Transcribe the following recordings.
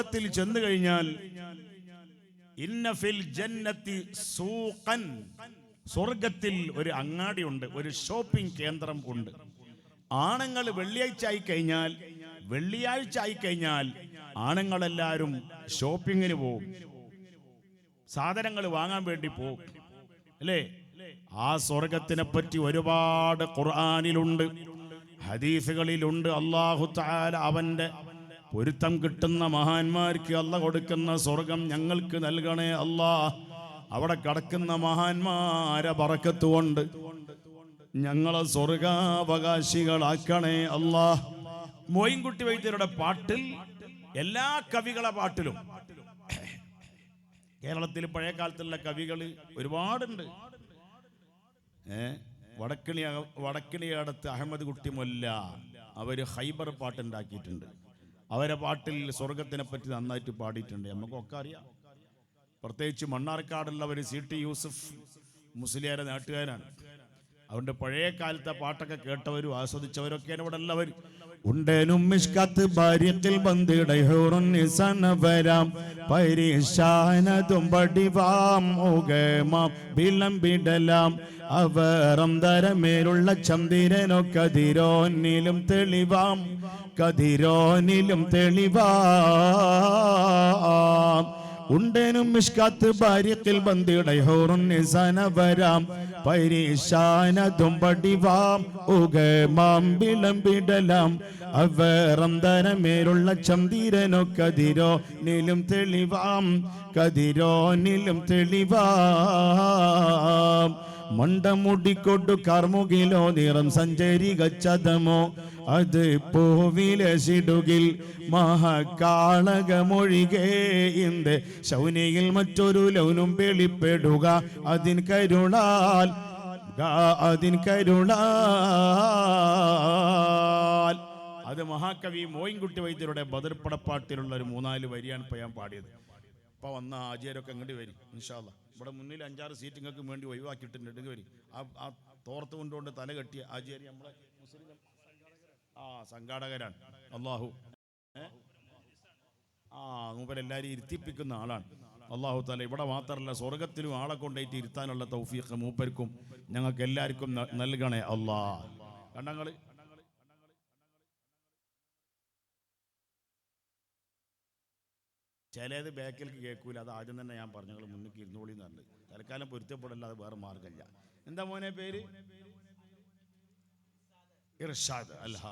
സ്വർഗത്തിൽ ചെന്നു കഴിഞ്ഞാൽ ഇന്ന ഫിൽ ജന്നത്തി സൂഖൻ. സ്വർഗത്തിൽ ഒരു അങ്ങാടിയുണ്ട് ഒരു ഷോപ്പിംഗ് കേന്ദ്രം ഉണ്ട്. ആണുങ്ങൾ വെള്ളിയാഴ്ച ആയി കഴിഞ്ഞാൽ വെള്ളിയാഴ്ച ആയി കഴിഞ്ഞാൽ ആണുങ്ങളെല്ലാവരും ഷോപ്പിങ്ങിന് പോകും സാധനങ്ങൾ വാങ്ങാൻ വേണ്ടി പോകും അല്ലേ? ആ സ്വർഗത്തിനെ പറ്റി ഒരുപാട് ഖുർആാനിലുണ്ട് ഹദീസുകളിലുണ്ട്. അള്ളാഹു താല അവന്റെ പൊരുത്തം കിട്ടുന്ന മഹാന്മാർക്ക് അല്ല കൊടുക്കുന്ന സ്വർഗം ഞങ്ങൾക്ക് നൽകണേ അല്ല. അവിടെ കടക്കുന്ന മഹാന്മാരെ പറക്കത്തുകൊണ്ട് ഞങ്ങളെ സ്വർഗാവകാശികളാക്കണേ അല്ലാ. മോയിൻകുട്ടി വൈദ്യരുടെ പാട്ടിൽ എല്ലാ കവികളെ പാട്ടിലും കേരളത്തിൽ പഴയ കാലത്തുള്ള കവികൾ ഒരുപാടുണ്ട്. ഏ? വടക്കിണി വടക്കിണിയടത്ത് അഹമ്മദ് കുട്ടി മൊല്ല അവർ ഹൈബർ പാട്ടുണ്ടാക്കിയിട്ടുണ്ട്. അവരെ പാട്ടിൽ സ്വർഗത്തിനെ പറ്റി നന്നായിട്ട് പാടിയിട്ടുണ്ട്. നമുക്കൊക്കെ അറിയാം. പ്രത്യേകിച്ച് മണ്ണാർക്കാടുള്ളവർ സി ടി യൂസഫ് മുസ്ലിയാരെ നാട്ടുകാരാണ്. അതുകൊണ്ട് പഴയ കാലത്തെ പാട്ടൊക്കെ കേട്ടവരും ആസ്വദിച്ചവരൊക്കെയാണ് ഇവിടെ എല്ലാവരും. ഉണ്ടേനും മിഷ്കത്ത് ഭാര്യത്തിൽ ബന്ധിടയൂറും പടിവാം ഉഗമാം വിളമ്പിടലാം. അവറം തരമേലുള്ള ചന്ദ്രനോ തെളിവാം. കതിരോനിലും തെളിവാം. ഉണ്ടേനും മിഷ്കാത്ത് ഭാര്യത്തിൽ ബന്ധിടയോറും നിസനവരാം പരീശാനതും പടിവാം ഉഗമാം വിളമ്പിടലാം അവറം തരമേലുള്ള ചന്ദിരനോ കതിരോ നിലും തെളിവാം കതിരോ നിലും തെളിവാം. മണ്ടമുടിക്കൊട്ടു കർമുകിലോ നിറം സഞ്ചരികച്ചതമോ? അത് പൂവിലശിടുകിൽ മഹക്കാളകമൊഴികെ ഇന്ത് ശൗനിയിൽ മറ്റൊരു ലൗനും വെളിപ്പെടുക അതിൻ കരുണാൽ. അതിൻ കരുണാൽ. അത് മഹാകവി മോയിൻകുട്ടി വൈദ്യരുടെ ബദർപ്പടപ്പാട്ടിലുള്ള ഒരു മൂന്നാൽ വരിയാണ് ഇപ്പൊ ഞാൻ പാടിയത്. ഇപ്പൊ വന്ന ആചാര്യമൊക്കെ ഇങ്ങോട്ട് വരും ഇൻഷാല്ല ഇവിടെ മുന്നിൽ അഞ്ചാറ് സീറ്റ് നിങ്ങൾക്ക് വേണ്ടി ഒഴിവാക്കിയിട്ടുണ്ട് ഇങ്ങോട്ട് വരും. ആ ആ തോർത്ത് കൊണ്ടുകൊണ്ട് തല കെട്ടിയ ആചാര്യ നമ്മളെ മുസ്ലിം ആ സംഘാടകരാണ്. അള്ളാഹു. ആ മൂപ്പരെല്ലാവരും ഇരുത്തിപ്പിക്കുന്ന ആളാണ്. അള്ളാഹു താല ഇവിടെ മാത്രമല്ല സ്വർഗത്തിലും ആളെ കൊണ്ടേറ്റ് ഇരുത്താനുള്ള തൗഫീഖ് മൂപ്പർക്കും ഞങ്ങൾക്ക് എല്ലാവർക്കും നൽകണേ അള്ളാ. കണ്ടങ്ങൾ ചിലത് ബാക്കിലേക്ക് കേൾക്കൂല. അത് ആദ്യം തന്നെ ഞാൻ പറഞ്ഞു. നിങ്ങൾ മുന്നിൽ ഇരുന്നോളി എന്ന് പറഞ്ഞു. തൽക്കാലം പൊരുത്തപ്പെടല്ലാതെ വേറെ മാർഗമില്ല എന്താ മോനെ പേര്? ഇർഷാദ്. അൽഹ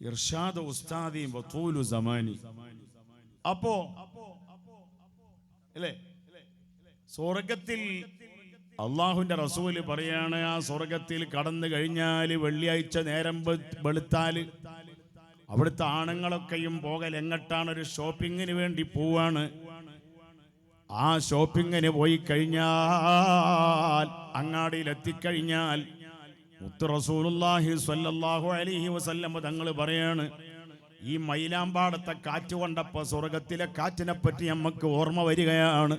ഇർഷാദ് ഉസ്താദി വതൂലു സമാനി. അപ്പോ അല്ലേ? സ്വർഗത്തിൽ അള്ളാഹുവിന്റെ റസൂൽ പറയാണ് ആ സ്വർഗത്തിൽ കടന്നു കഴിഞ്ഞാൽ വെള്ളിയാഴ്ച നേരം വെളുത്താൽ അവിടുത്തെ ആണുങ്ങളൊക്കെയും പോകൽ എങ്ങട്ടാണ് ഒരു ഷോപ്പിങ്ങിന് വേണ്ടി പോവാണ്. ആ ഷോപ്പിങ്ങിന് പോയി കഴിഞ്ഞാൽ അങ്ങാടിയിൽ എത്തിക്കഴിഞ്ഞാൽ മുത്ത് റസൂലുള്ളാഹി സ്വല്ലല്ലാഹു അലൈഹി വസല്ലം തങ്ങൾ പറയാണ് ഈ മൈലാമ്പാടത്തെ കാറ്റ് കൊണ്ടപ്പോ സ്വർഗത്തിലെ കാറ്റിനെ പറ്റി നമുക്ക് ഓർമ്മ വരികയാണ്.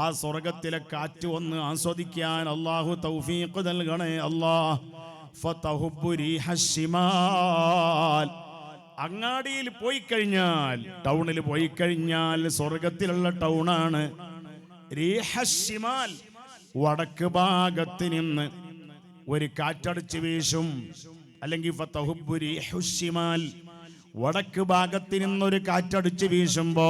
ആ സ്വർഗത്തിലെ കാറ്റ് ഒന്ന് ആസ്വദിക്കാൻ അള്ളാഹു തൗഫീഖ് നൽകണേ ഫതഹുബ്ബു റീഹശ്ശിമാൽ അങ്ങാടിയിൽ പോയി കഴിഞ്ഞാൽ ടൗണിൽ പോയി കഴിഞ്ഞാൽ സ്വർഗത്തിലുള്ള ടൗണാണ്. വടക്ക് ഭാഗത്ത് നിന്ന് ഒരു കാറ്റടിച്ച് വീശും അല്ലെങ്കിൽ വടക്ക് ഭാഗത്ത് നിന്നൊരു കാറ്റടിച്ച് വീശുമ്പോ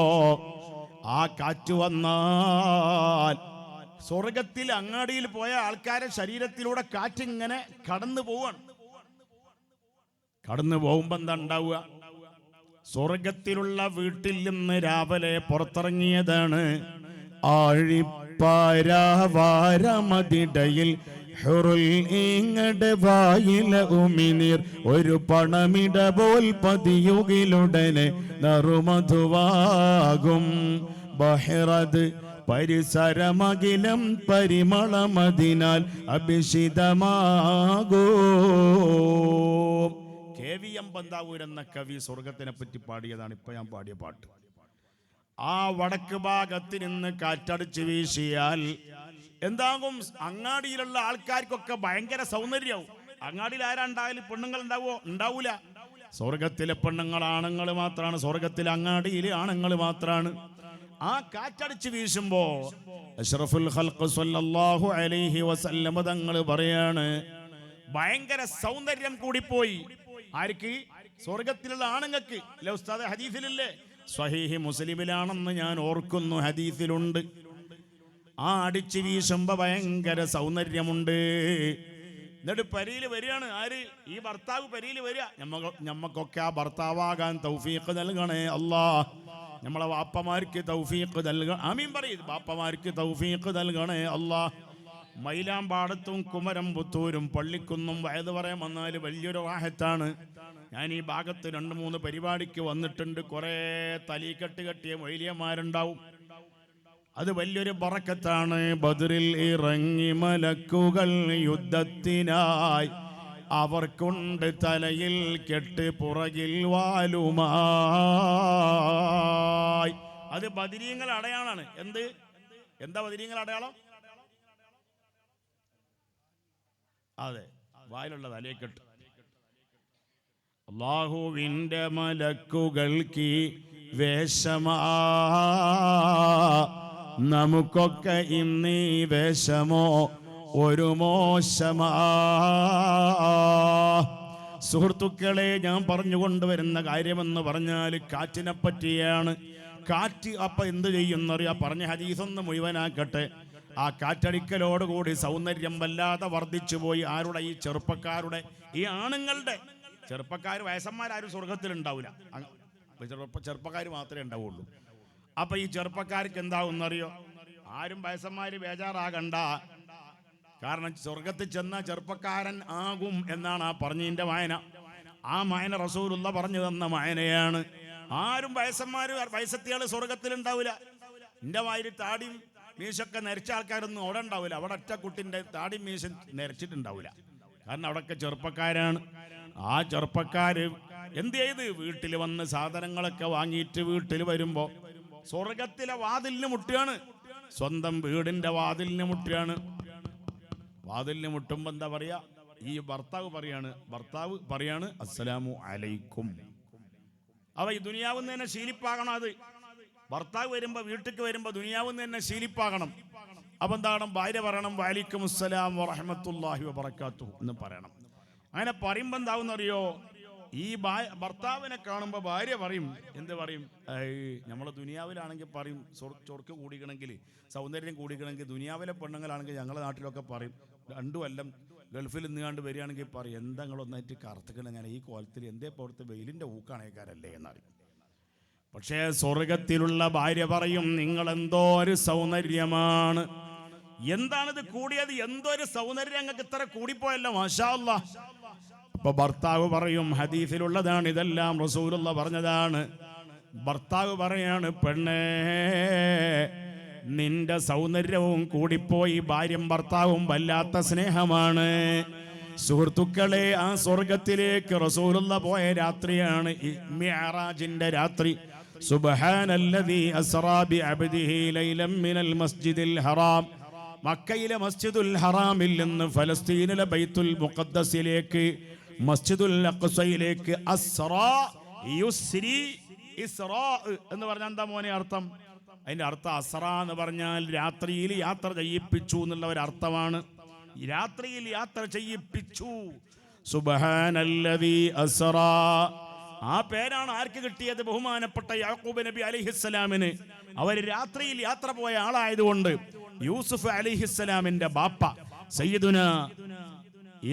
ആ കാറ്റ് വന്നാൽ സ്വർഗത്തിൽ അങ്ങാടിയിൽ പോയ ആൾക്കാരെ ശരീരത്തിലൂടെ കാറ്റിങ്ങനെ കടന്നു പോവാണ് കടന്നു പോകുമ്പോ എന്താ ഉണ്ടാവുക? സ്വർഗത്തിലുള്ള വീട്ടിൽ നിന്ന് രാവിലെ പുറത്തിറങ്ങിയതാണ്. ആഴിപ്പാരാവാരമതിടയിൽ ഹുറുൽ വായില ഉമിനീർ. ഒരു പണമിട പോൽ പതിയുകിലുടനെ നറുമധുവാകും. ബഹിറത് പരിസരമകിലം പരിമളമതിനാൽ അഭിഷിതമാകൂ. കെ വി എം ബന്താവൂർ എന്ന കവി സ്വർഗത്തിനെ പറ്റി പാടിയതാണ്. ഇപ്പൊ ഞാൻ പാടിയ പാട്ട്. ആ വടക്ക് ഭാഗത്ത് നിന്ന് കാറ്റടിച്ച് വീശിയാൽ എന്താകും? അങ്ങാടിയിലുള്ള ആൾക്കാർക്കൊക്കെ ഭയങ്കര സൗന്ദര്യവും. അങ്ങാടിയിൽ ആരാ ഉണ്ടായാലും പെണ്ണുങ്ങൾ ഉണ്ടാവോ ഉണ്ടാവൂല. സ്വർഗത്തിലെ പെണ്ണുങ്ങൾ ആണുങ്ങൾ മാത്രമാണ് സ്വർഗത്തിലെ അങ്ങാടിയിലെ ആണുങ്ങൾ മാത്രമാണ് ആ കാറ്റടിച്ച് വീശുമ്പോ അഷ്റഫുൽ ഹൽഖ് സ്വല്ലല്ലാഹു അലൈഹി വസല്ലമ തങ്ങൾ പറയാണ് ഭയങ്കര സൗന്ദര്യം കൂടിപ്പോയി. ആർക്ക്? സ്വർഗത്തിലുള്ള ആണുങ്ങൾക്ക്. അല്ലെ ഉസ്താദ് ഹദീസിലില്ലേ? സ്വഹീഹി മുസ്ലിമിലാണെന്ന് ഞാൻ ഓർക്കുന്നു ഹദീസിലുണ്ട്. ആ അടിച്ചു വീശുമ്പോ ഭയങ്കര സൗന്ദര്യമുണ്ട്. എന്നിട്ട് പരിയിൽ വരികയാണ്. ആര്? ഈ ഭർത്താവ് പരിയിൽ വരിക. ഞമ്മ ഞമ്മക്കൊക്കെ ആ ഭർത്താവാകാൻ തൗഫീഖ് നൽകണേ അല്ലാ. നമ്മളെ വാപ്പമാർക്ക് തൗഫീഖ് നൽക ആമീൻ പറയും. വാപ്പമാർക്ക് തൗഫീഖ് നൽകണേ അല്ലാ. മൈലാമ്പാടത്തും കുമരം പുത്തൂരും പള്ളിക്കുന്നും വയത് പറയാൻ വന്നാൽ വലിയൊരു വാഹത്താണ്. ഞാൻ ഈ ഭാഗത്ത് രണ്ട് മൂന്ന് പരിപാടിക്ക് വന്നിട്ടുണ്ട്. കുറേ തലീക്കെട്ട് കെട്ടിയ മൊയിലിയന്മാരുണ്ടാവും. അത് വലിയൊരു പറക്കത്താണ് ബദറിൽ ഇറങ്ങി മലക്കുകൾ യുദ്ധത്തിനായി അവർക്കുണ്ട് തലയിൽ കെട്ട് പുറകിൽ വാലുമായി. അത് ബദിരീങ്ങൾ അടയാളാണ്. എന്ത്? എന്താ ബദിരീങ്ങൾ അടയാളം? അതെ. വായിലുള്ള തലയെ കെട്ട്. അള്ളാഹുവിന്റെ മലക്കുകൾക്ക് വേഷമാ. നമുക്കൊക്കെ ഇന്നീ വേഷമോ ഒരു മോശമാ. സുഹൃത്തുക്കളെ ഞാൻ പറഞ്ഞു കൊണ്ടുവരുന്ന കാര്യമെന്ന് പറഞ്ഞാൽ കാറ്റിനെ പറ്റിയാണ് കാറ്റ് അപ്പം എന്ത് ചെയ്യുന്നറിയാ? പറഞ്ഞ ഹരീസൊന്ന് മുഴുവനാക്കട്ടെ. ആ കാറ്റടിക്കലോടുകൂടി സൗന്ദര്യം വല്ലാതെ വർദ്ധിച്ചു പോയി ആരുടെ ഈ ചെറുപ്പക്കാരുടെ ഈ ആണുങ്ങളുടെ. ചെറുപ്പക്കാർ വയസ്സന്മാരും സ്വർഗത്തിൽ ഉണ്ടാവില്ല ചെറുപ്പ ചെറുപ്പക്കാർ മാത്രമേ ഉണ്ടാവുള്ളൂ. അപ്പൊ ഈ ചെറുപ്പക്കാർക്ക് എന്താവുന്നറിയോ ആരും വയസ്സന്മാര് ബേജാറാകണ്ട. കാരണം സ്വർഗത്തിൽ ചെന്ന ചെറുപ്പക്കാരൻ ആകും എന്നാണ് ആ പറഞ്ഞതിന്റെ വായന. ആ മായന റസൂലുള്ള പറഞ്ഞു തന്ന വായനയാണ് ആരും വയസ്സന്മാര് വയസ്സത്തിയാൾ സ്വർഗത്തിൽ ഉണ്ടാവില്ല എന്റെ വായിൽ താടിയും മീശൊക്കെ നരച്ച ആൾക്കാരൊന്നും അവിടെ ഉണ്ടാവില്ല അവിടെ ഒറ്റ കുട്ടിന്റെ താടി മീശ നരച്ചിട്ടുണ്ടാവില്ല കാരണം അവിടെയൊക്കെ ചെറുപ്പക്കാരാണ്. ആ ചെറുപ്പക്കാര് എന്ത് ചെയ്ത്? വീട്ടിൽ വന്ന് സാധനങ്ങളൊക്കെ വാങ്ങിയിട്ട് വീട്ടിൽ വരുമ്പോൾ സ്വർഗത്തിലെ വാതിലിന് മുട്ടുകയാണ് സ്വന്തം വീടിന്റെ വാതിലിന് മുട്ടുകയാണ് വാതിലിന് മുട്ടുമ്പോ എന്താ പറയാ? ഈ ഭർത്താവ് പറയാണ് ഭർത്താവ് പറയാണ് അസ്സലാമു അലൈക്കും. അവ ഈ ദുനിയാവുന്നതിനെ ശീലിപ്പാകണം അത്. ഭർത്താവ് വരുമ്പോൾ വീട്ടിലേക്ക് വരുമ്പോ ദുനിയാവ് തന്നെ ശീലിപ്പാകണം. അപ്പൊ എന്താണ്? ഭാര്യ പറയണം വാലിക്കും അസ്സലാം വറഹമത്തല്ലാഹി വബർക്കാത്തു എന്ന് പറയണം. അങ്ങനെ പറയുമ്പോ എന്താവുന്നറിയോ? ഈ ഭർത്താവിനെ കാണുമ്പോൾ ഭാര്യ പറയും എന്ത് പറയും? നമ്മൾ ദുനിയാവിലാണെങ്കിൽ പറയും ചൊർ- ചൊർക്ക് കൂടിക്കണമെങ്കിൽ സൗന്ദര്യം കൂടിക്കണമെങ്കിൽ ദുനിയാവിലെ പെണ്ണുങ്ങളാണെങ്കിൽ ഞങ്ങളുടെ നാട്ടിലൊക്കെ പറയും രണ്ടു കൊല്ലം ഗൾഫിൽ നിന്നുകൊണ്ട് വരികയാണെങ്കിൽ പറയും എന്താ നിങ്ങളൊന്നായിട്ട് കറുത്തുക്കണം ഞാൻ ഈ കോലത്തിൽ എന്തേ പോലത്തെ വെയിലിന്റെ ഊക്കാണേക്കാരല്ലേ എന്നറിയും പക്ഷേ സ്വർഗത്തിലുള്ള ഭാര്യ പറയും നിങ്ങൾ എന്തോ ഒരു സൗന്ദര്യമാണ്. എന്താണിത് കൂടിയത്? എന്തോ ഒരു സൗന്ദര്യം ഞങ്ങൾക്ക് ഇത്ര കൂടിപ്പോയല്ലോ മാഷാല്ല അപ്പൊ ഭർത്താവ് പറയും ഹദീഫിലുള്ളതാണ് ഇതെല്ലാം റസൂലുള്ള പറഞ്ഞതാണ്. ഭർത്താവ് പറയാണ് പെണ്ണേ നിന്റെ സൗന്ദര്യവും കൂടിപ്പോയി ഭാര്യയും ഭർത്താവും വല്ലാത്ത സ്നേഹമാണ്. സുഹൃത്തുക്കളെ ആ സ്വർഗത്തിലേക്ക് റസൂലുള്ള പോയ രാത്രിയാണ് ഈ മിഅറാജിന്റെ രാത്രി. ബിഅബ്ദിഹി ലൈലം മിനൽ മസ്ജിദിൽ ഹറാം. മക്കയിലെ മസ്ജിദുൽ ഹറാമിൽ നിന്ന് ഫലസ്തീനിലെ ബൈത്തുൽ മുഖദ്ദസിലേക്ക് മസ്ജിദുൽ ഇസ്റാ എന്ന് പറഞ്ഞാൽ എന്താ മോനെ അർത്ഥം? അതിന്റെ അർത്ഥം അസ്റ എന്ന് പറഞ്ഞാൽ രാത്രിയിൽ യാത്ര ചെയ്യിപ്പിച്ചു എന്നുള്ള ഒരു അർത്ഥമാണ്. രാത്രിയിൽ യാത്ര ചെയ്യിപ്പിച്ചു. സുബ്ഹാനല്ലദീ അസ്റാ ആ പേരാണ് ആർക്ക് കിട്ടിയത്? ബഹുമാനപ്പെട്ട യാക്കൂബ് നബി അലിഹിസ്സലാമിന്. അവർ രാത്രിയിൽ യാത്ര പോയ ആളായതുകൊണ്ട് യൂസുഫ് അലിഹിസ്സലാമിന്റെ ബാപ്പ സയ്യിദുന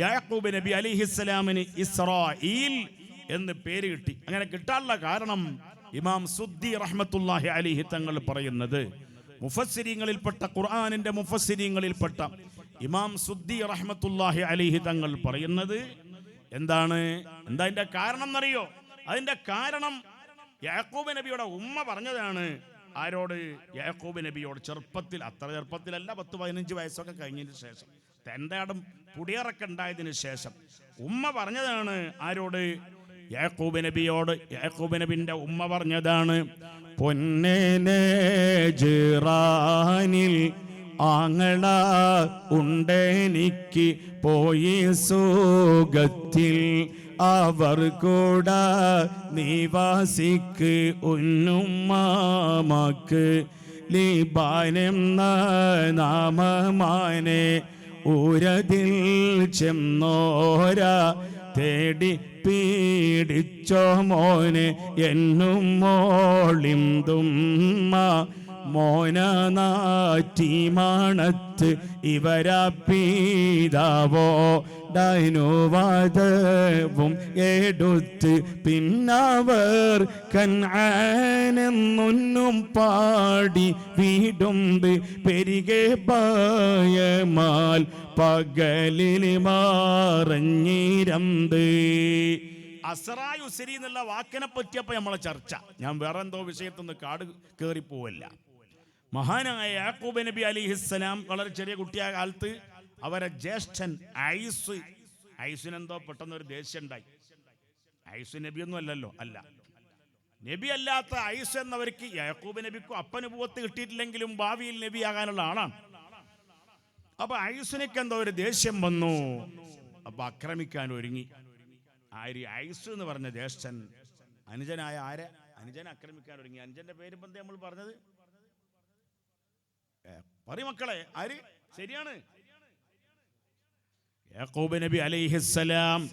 യാക്കൂബ് നബി അലിഹിസ്സലാമിന് ഇസ്രായിൽ എന്ന് പേര് കിട്ടി. അങ്ങനെ കിട്ടാനുള്ള കാരണം ഇമാം സുദ്ദി റഹ്മത്തുല്ലാഹി അലിഹി തങ്ങൾ പറയുന്നത്. മുഫസ്സിരിങ്ങളിൽപ്പെട്ട ഖുർആാനിന്റെ മുഫസ്സിരിങ്ങളിൽപ്പെട്ട ഇമാം സുദ്ദി റഹ്മത്തുല്ലാഹി അലിഹി തങ്ങൾ പറയുന്നത് എന്താണ്? എന്താ കാരണം എന്നറിയോ അതിന്റെ കാരണം യാക്കൂബ് നബിയുടെ ഉമ്മ പറഞ്ഞതാണ്. ആരോട്? യാക്കൂബ് നബിയോട് ചെറുപ്പത്തിൽ അത്ര ചെറുപ്പത്തിലല്ല പത്ത് പതിനഞ്ച് വയസ്സൊക്കെ കഴിഞ്ഞതിന് ശേഷം. തെണ്ടാടും പുടിയറൊക്കെ ഉണ്ടായതിനു ശേഷം. ഉമ്മ പറഞ്ഞതാണ് ആരോട്? യാക്കൂബ് നബിയോട് യാക്കൂബ് നബിന്റെ ഉമ്മ പറഞ്ഞതാണ് പൊന്നേനെ ജിറാനിൽ ആങ്ങള ഉണ്ടെനിക്ക് പോയി സുഖത്തിൽ അവർ കൂട നിവാസിക്ക് ഉന്നുമാമാക്ക് ലിബാനെന്ന നാമമാനെ ഊരതിൽ ചെന്നോര. തേടി പീഡിച്ചോ മോനെ എന്നും മോളിന്തുമ്മ മോനനാറ്റിമാണത്ത് ഇവരാ പീതാവോ ഡൈനുവാദവും എടുത്ത് പിന്നവർ കൻആനെന്നൊന്നും പാടി വീടുമ്പ് പെരികെ പായമാൽ പകലിൽ മാറഞ്ഞിരന്ത്. അസറായുസരി എന്നുള്ള വാക്കിനെ പറ്റിയപ്പോ നമ്മളെ ചർച്ച. ഞാൻ വേറെന്തോ വിഷയത്തൊന്ന് കാട് കയറിപ്പോവല്ല മഹാനായ യാക്കൂബ് നബി അലിഹിസ്സലാം വളരെ ചെറിയ കുട്ടിയായ കാലത്ത് അവരെ ജ്യേഷ്ഠൻ ഐസ് ഐസിനെന്തോ പെട്ടെന്ന് ഒരു ദേഷ്യം ഉണ്ടായി ഐസ് നബിയൊന്നും അല്ലല്ലോ അല്ല. നബി അല്ലാത്ത ഐസ് എന്നവർക്ക് യാക്കൂബ് നബിക്കും അപ്പനുഭവത്ത് കിട്ടിയിട്ടില്ലെങ്കിലും ഭാവിയിൽ നബി ആകാനുള്ള ആളാണ്. അപ്പൊ ഐസിനൊക്കെ എന്തോ ഒരു ദേഷ്യം വന്നു. അപ്പൊ ആക്രമിക്കാൻ ഒരുങ്ങി. ആര്? ഐസ് എന്ന് പറഞ്ഞ ജ്യേഷ്ഠൻ. അനുജനായ ആരെ? അനുജൻ ആക്രമിക്കാൻ ഒരുങ്ങി. അനുജന്റെ പേര് നമ്മൾ പറഞ്ഞത്? മക്കളെ ആര്? ശരിയാണ്. യാക്കൂബ് നബി അലൈഹിസ്സലാം.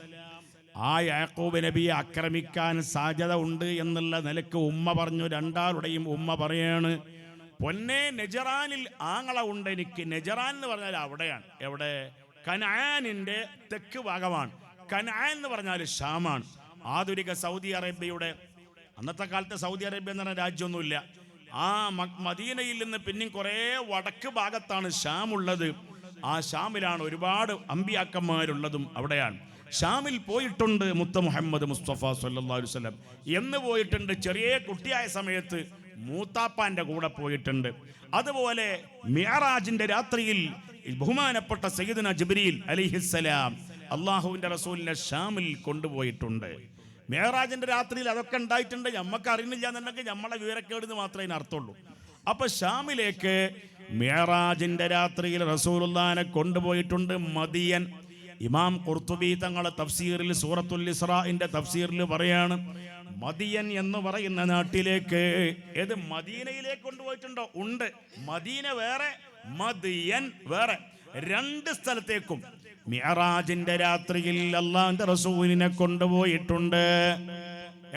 ആ യാക്കൂബ് നബിയെ ആക്രമിക്കാൻ സാധ്യത ഉണ്ട് എന്നുള്ള നിലയ്ക്ക് ഉമ്മ പറഞ്ഞു രണ്ടാളുടെയും ഉമ്മ പറയാണ് പൊന്നെ നെജറാനിൽ ആങ്ങള ഉണ്ട് എനിക്ക്. നെജറാൻ എന്ന് പറഞ്ഞാൽ അവിടെയാണ്. എവിടെ? കനാനിന്റെ തെക്ക് ഭാഗമാണ്. കനാൻ എന്ന് പറഞ്ഞാൽ ഷാമാണ്. ആധുനിക സൗദി അറേബ്യയുടെ അന്നത്തെ കാലത്ത് സൗദി അറേബ്യ എന്ന് പറഞ്ഞ രാജ്യമൊന്നുമില്ല. ആ മദീനയിൽ നിന്ന് പിന്നെയും കുറേ വടക്ക് ഭാഗത്താണ് ഷാം ഉള്ളത്. ആ ഷാമിലാണ് ഒരുപാട് അമ്പിയാക്കന്മാരുള്ളതും അവിടെയാണ്. ഷാമിൽ പോയിട്ടുണ്ട് മുത്ത മുഹമ്മദ് മുസ്തഫ സല്ലല്ലാഹു വല്ലം എന്ന് പോയിട്ടുണ്ട് ചെറിയ കുട്ടിയായ സമയത്ത് മൂത്താപ്പാന്റെ കൂടെ പോയിട്ടുണ്ട്. അതുപോലെ മിയറാജിന്റെ രാത്രിയിൽ ബഹുമാനപ്പെട്ട സയ്യിദുന ജിബ്രീൽ അലിഹിസ്സലാം അള്ളാഹുവിന്റെ റസൂലിനെ ഷാമിൽ കൊണ്ടുപോയിട്ടുണ്ട്. മേറാജിന്റെ രാത്രിയിൽ അതൊക്കെ ഉണ്ടായിട്ടുണ്ട്. നമ്മക്ക് അറിയുന്നില്ല എന്നുണ്ടെങ്കിൽ നമ്മളെ വിവരക്കേട് മാത്രമേ അർത്ഥമുള്ളൂ. അപ്പൊ ഷാമിലേക്ക് മേറാജിന്റെ രാത്രിയിൽ റസൂലുള്ളാനെ കൊണ്ടുപോയിട്ടുണ്ട് മദിയൻ. ഇമാം കുർത്തുബി തങ്ങളെ തഫ്സീറിൽ സൂറത്തുൽ ഇസ്രാഇന്റെ തഫ്സീറിൽ പറയാണ് മദിയൻ എന്ന് പറയുന്ന നാട്ടിലേക്ക് ഏത് മദീനയിലേക്ക് കൊണ്ടുപോയിട്ടുണ്ടോ? ഉണ്ട്. മദീന വേറെ മദിയൻ വേറെ. രണ്ട് സ്ഥലത്തേക്കും. മിഅറാജിന്റെ രാത്രിയിൽ അള്ളാന്റെ റസൂലിനെ കൊണ്ടുപോയിട്ടുണ്ട്.